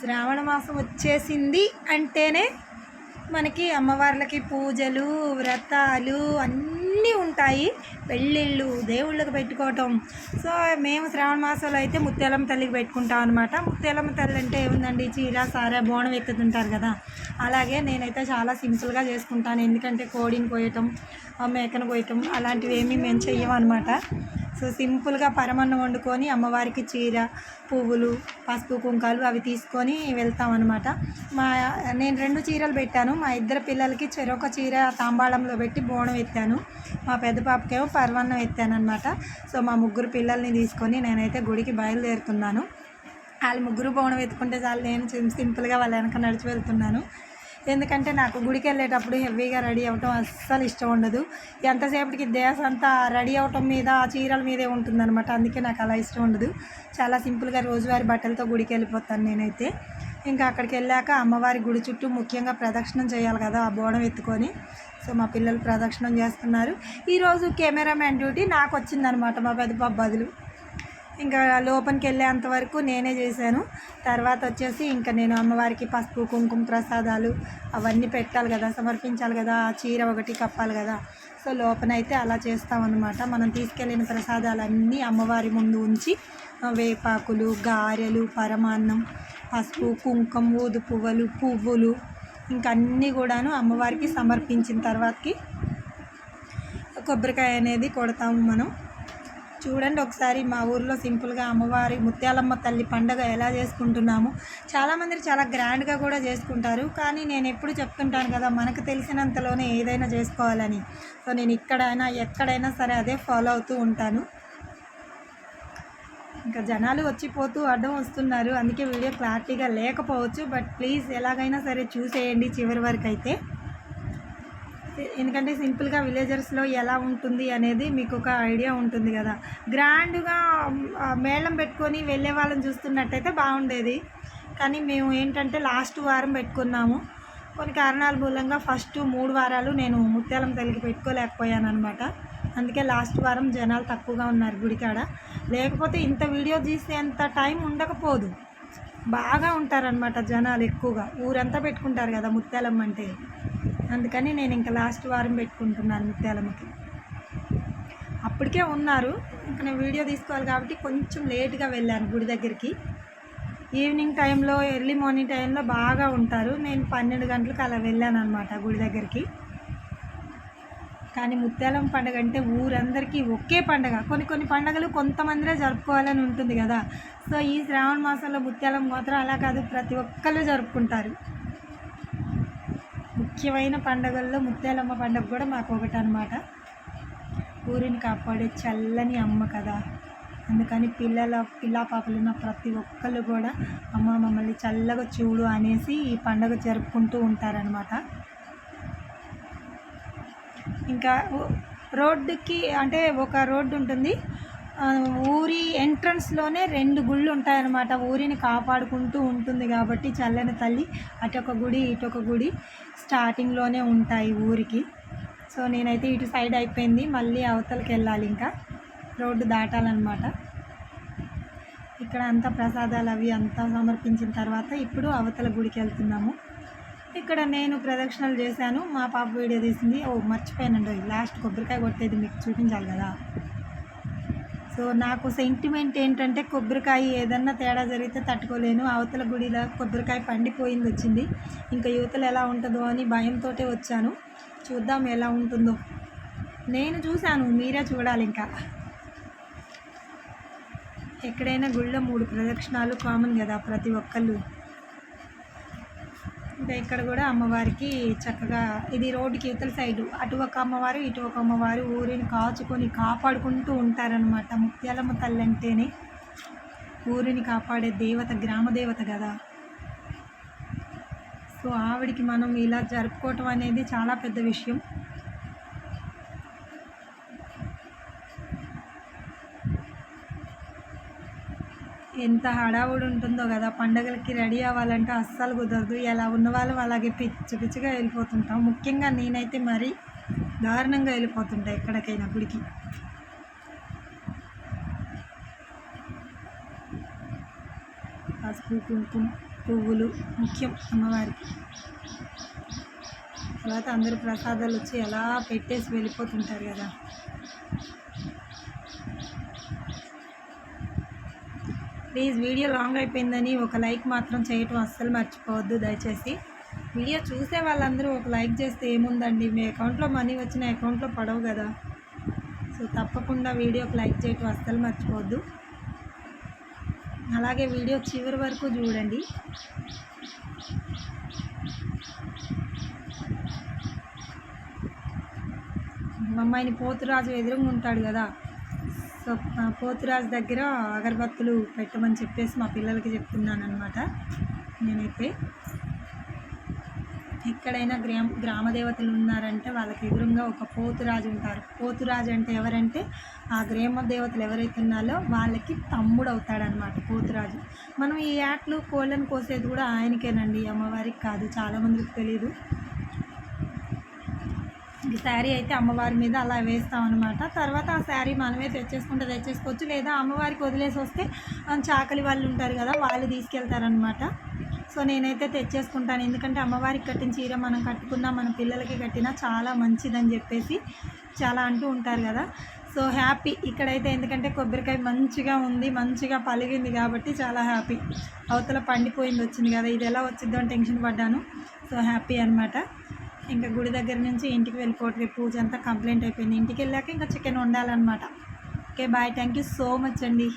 శ్రావణ మాసం వచ్చేసింది అంటేనే మనకి అమ్మవార్లకి పూజలు వ్రతాలు అన్నీ ఉంటాయి. పెళ్ళిళ్ళు దేవుళ్ళకి పెట్టుకోవటం. సో మేము శ్రావణ మాసంలో అయితే ముత్యాలమ్మ తల్లికి పెట్టుకుంటాం అనమాట ముత్యాలమ్మ తల్లి అంటే ఏముందండి? చీర సారా బోనం ఎత్తుతుంటారు కదా. అలాగే నేనైతే చాలా సింపుల్గా చేసుకుంటాను. ఎందుకంటే కోడిని కోయటం ఆ మేకను కోయటం అలాంటివి ఏమీ మేము చెయ్యమన్నమాట. సో సింపుల్గా పరమన్నం వండుకొని అమ్మవారికి చీర పువ్వులు పసుపు కుంకాలు అవి తీసుకొని వెళ్తాం అనమాట మా నేను రెండు చీరలు పెట్టాను. మా ఇద్దరు పిల్లలకి చెరొక చీర తాంబాళంలో పెట్టి బోనం ఎత్తాను. మా పెద్ద పాపకేమో పరమన్నం ఎత్తాను అనమాట సో మా ముగ్గురు పిల్లల్ని తీసుకొని నేనైతే గుడికి బయలుదేరుతున్నాను. వాళ్ళు ముగ్గురు బోనం ఎత్తుకుంటే చాలు నేను సింపుల్గా వాళ్ళ వెనక నడిచి వెళ్తున్నాను. ఎందుకంటే నాకు గుడికి వెళ్ళేటప్పుడు హెవీగా రెడీ అవ్వటం అస్సలు ఇష్టం ఉండదు. ఎంతసేపటికి దేశ అంతా రెడీ అవటం మీద ఆ చీరల మీదే ఉంటుందన్నమాట. అందుకే నాకు అలా ఇష్టం ఉండదు. చాలా సింపుల్గా రోజువారి బట్టలతో గుడికి వెళ్ళిపోతాను నేనైతే. ఇంకా అక్కడికి వెళ్ళాక అమ్మవారి గుడి చుట్టూ ముఖ్యంగా ప్రదక్షిణం చేయాలి కదా ఆ బోనం ఎత్తుకొని. సో మా పిల్లలు ప్రదక్షిణం చేస్తున్నారు. ఈరోజు కెమెరామ్యాన్ డ్యూటీ నాకు వచ్చిందనమాట మా పెద్ద బదులు. ఇంకా లోపలికి వెళ్ళేంత వరకు నేనే చేశాను. తర్వాత వచ్చేసి ఇంకా నేను అమ్మవారికి పసుపు కుంకుమ ప్రసాదాలు అవన్నీ పెట్టాలి కదా సమర్పించాలి కదా ఆ చీర ఒకటి కప్పాలి కదా. సో లోపనైతే అలా చేస్తామన్నమాట. మనం తీసుకెళ్ళిన ప్రసాదాలన్నీ అమ్మవారి ముందు ఉంచి వేపాకులు గారెలు పరమాన్నం పసుపు కుంకుమ ఊదు పువ్వులు పువ్వులు ఇంకా అన్నీ కూడాను అమ్మవారికి సమర్పించిన తర్వాతకి కొబ్బరికాయ అనేది కొడతాము మనం. చూడండి ఒకసారి మా ఊర్లో సింపుల్గా అమ్మవారి ముత్యాలమ్మ తల్లి పండగ ఎలా చేసుకుంటున్నాము. చాలామంది చాలా గ్రాండ్గా కూడా చేసుకుంటారు. కానీ నేను ఎప్పుడు చెప్తుంటాను కదా మనకు తెలిసినంతలోనే ఏదైనా చేసుకోవాలని. సో నేను ఇక్కడైనా ఎక్కడైనా సరే అదే ఫాలో అవుతూ ఉంటాను. ఇంకా జనాలు వచ్చిపోతూ అడ్డం వస్తున్నారు. అందుకే వీడియో క్లారిటీగా లేకపోవచ్చు. బట్ ప్లీజ్ ఎలాగైనా సరే చూసేయండి చివరి వరకు అయితే. ఎందుకంటే సింపుల్గా విలేజర్స్లో ఎలా ఉంటుంది అనేది మీకు ఒక ఐడియా ఉంటుంది కదా. గ్రాండ్గా మేళం పెట్టుకొని వెళ్ళే వాళ్ళని చూస్తున్నట్టయితే బాగుండేది. కానీ మేము ఏంటంటే లాస్ట్ వారం పెట్టుకున్నాము. కొన్ని కారణాల మూలంగా ఫస్ట్ మూడు వారాలు నేను ముత్యాలం తల్లికి పెట్టుకోలేకపోయాను అనమాట అందుకే లాస్ట్ వారం జనాలు తక్కువగా ఉన్నారు గుడికాడ. లేకపోతే ఇంత వీడియో తీసేంత టైం ఉండకపోదు. బాగా ఉంటారనమాట జనాలు ఎక్కువగా. ఊరంతా పెట్టుకుంటారు కదా ముత్యాలమ్మ అంటే. అందుకని నేను ఇంకా లాస్ట్ వారం పెట్టుకుంటున్నాను ముత్యాలమ్మకి. అప్పటికే ఉన్నారు ఇంకా నేను వీడియో తీసుకోవాలి కాబట్టి కొంచెం లేట్గా వెళ్ళాను గుడి దగ్గరికి. ఈవినింగ్ టైంలో ఎర్లీ మార్నింగ్ టైంలో బాగా ఉంటారు. నేను పన్నెండు గంటలకు అలా వెళ్ళాను అనమాట గుడి దగ్గరికి. కానీ ముత్యాలం పండగ అంటే ఊరందరికీ ఒకే పండగ. కొన్ని కొన్ని పండగలు కొంతమందిరే జరుపుకోవాలని ఉంటుంది కదా. సో ఈ శ్రావణ మాసంలో ముత్యాలం మాత్రం అలా కాదు ప్రతి ఒక్కళ్ళు జరుపుకుంటారు. ముఖ్యమైన పండుగల్లో ముత్యాలమ్మ పండుగ కూడా మాకు ఒకటి అనమాట ఊరిని కాపాడే చల్లని అమ్మ కదా. అందుకని పిల్లల పిల్ల పాపలు ఉన్న ప్రతి ఒక్కళ్ళు కూడా అమ్మ మమ్మల్ని చల్లగా చూడు అనేసి ఈ పండుగ జరుపుకుంటూ ఉంటారనమాట ఇంకా రోడ్డుకి అంటే ఒక రోడ్డు ఉంటుంది. ఊరి ఎంట్రన్స్లోనే రెండు గుళ్ళు ఉంటాయన్నమాట. ఊరిని కాపాడుకుంటూ ఉంటుంది కాబట్టి చల్లని తల్లి అటొక గుడి ఇటొక గుడి స్టార్టింగ్లోనే ఉంటాయి ఊరికి. సో నేనైతే ఇటు సైడ్ అయిపోయింది. మళ్ళీ అవతలకి వెళ్ళాలి ఇంకా. రోడ్డు దాటాలన్నమాట. ఇక్కడ అంతా ప్రసాదాలు అవి అంతా సమర్పించిన తర్వాత ఇప్పుడు అవతల గుడికి వెళ్తున్నాము. ఇక్కడ నేను ప్రదక్షిణలు చేశాను. మా పాప వీడియో తీసింది. ఓ మర్చిపోయానండి. లాస్ట్ కొబ్బరికాయ కొట్టేది మీకు చూపించాలి కదా. సో నాకు సెంటిమెంట్ ఏంటంటే కొబ్బరికాయ ఏదన్నా తేడా జరిగితే తట్టుకోలేను. అవతల గుడిలో కొబ్బరికాయ పండిపోయింది వచ్చింది. ఇంకా యువతలు ఎలా ఉంటుందో అని భయంతో వచ్చాను. చూద్దాం ఎలా ఉంటుందో. నేను చూశాను మీరే చూడాలి ఇంకా. ఎక్కడైనా గుళ్ళో మూడు ప్రదక్షిణాలు కామన్ కదా ప్రతి ఒక్కళ్ళు. ఇంకా ఇక్కడ కూడా అమ్మవారికి చక్కగా ఇది రోడ్డుకి ఇవతల సైడు. అటు ఒక అమ్మవారు ఇటు ఒక అమ్మవారు ఊరిని కాచుకొని కాపాడుకుంటూ ఉంటారనమాట ముత్యాలమ్మ తల్లి అంటేనే ఊరిని కాపాడే దేవత గ్రామ దేవత కదా. సో ఆవిడికి మనం ఇలా జరుపుకోవటం అనేది చాలా పెద్ద విషయం. ఎంత హడావుడి ఉంటుందో కదా. పండగలకి రెడీ అవ్వాలంటే అస్సలు కుదరదు. ఎలా ఉన్న వాళ్ళం అలాగే పిచ్చి పిచ్చిగా వెళ్ళిపోతుంటాం. ముఖ్యంగా నేనైతే మరీ దారుణంగా వెళ్ళిపోతుంటా ఎక్కడికైనా గుడికి. పసుపు కుంకుమ పువ్వులు ముఖ్యం అమ్మవారికి. తర్వాత అందరూ ప్రసాదాలు వచ్చి ఎలా పెట్టేసి వెళ్ళిపోతుంటారు కదా. ప్లీజ్ వీడియో లాంగ్ అయిపోయిందని ఒక లైక్ మాత్రం చేయటం అస్సలు మర్చిపోవద్దు దయచేసి. వీడియో చూసే వాళ్ళందరూ ఒక లైక్ చేస్తే ఏముందండి? మీ అకౌంట్లో మనీ వచ్చిన అకౌంట్లో పడవు కదా. సో తప్పకుండా వీడియోకి లైక్ చేయటం అస్సలు మర్చిపోవద్దు. అలాగే వీడియో చివరి వరకు చూడండి. మా అమ్మాయిని పోతురాజు ఎదురుగా ఉంటాడు కదా. సో పోతురాజు దగ్గర అగరబత్తులు పెట్టమని చెప్పేసి మా పిల్లలకి చెప్తున్నాను అనమాట నేనైతే ఎక్కడైనా గ్రామ గ్రామ దేవతలు ఉన్నారంటే వాళ్ళకి ఎదురుగా ఒక పోతురాజు ఉంటారు. పోతురాజు అంటే ఎవరంటే ఆ గ్రామ దేవతలు ఎవరైతే ఉన్నారో వాళ్ళకి తమ్ముడు అవుతాడనమాట పోతురాజు. మనం ఈ యాట్లు కోళ్ళను కోసేది కూడా ఆయనకేనండి అమ్మవారికి కాదు చాలామందికి తెలియదు ఈ శారీ అయితే అమ్మవారి మీద అలా వేస్తాం అనమాట తర్వాత ఆ శారీ మనమే తెచ్చేసుకుంటే తెచ్చేసుకోవచ్చు. లేదా అమ్మవారికి వదిలేసి వస్తే చాకలి వాళ్ళు ఉంటారు కదా వాళ్ళు తీసుకెళ్తారనమాట సో నేనైతే తెచ్చేసుకుంటాను. ఎందుకంటే అమ్మవారికి కట్టిన చీర మనం కట్టుకున్నా మన పిల్లలకి కట్టినా చాలా మంచిదని చెప్పేసి చాలా అంటూ ఉంటారు కదా. సో హ్యాపీ ఇక్కడైతే. ఎందుకంటే కొబ్బరికాయ మంచిగా ఉంది మంచిగా పలిగింది కాబట్టి చాలా హ్యాపీ. అవతల పండిపోయింది వచ్చింది కదా. ఇది ఎలా వచ్చిందో అని టెన్షన్ పడ్డాను. సో హ్యాపీ అనమాట ఇంకా గుడి దగ్గర నుంచి ఇంటికి వెళ్ళిపోవట్లేదు పూజ అంతా కంప్లైంట్ అయిపోయింది. ఇంటికి వెళ్ళాక ఇంకా chicken వండాలన్నమాట. Okay bye. Thank you so much అండి.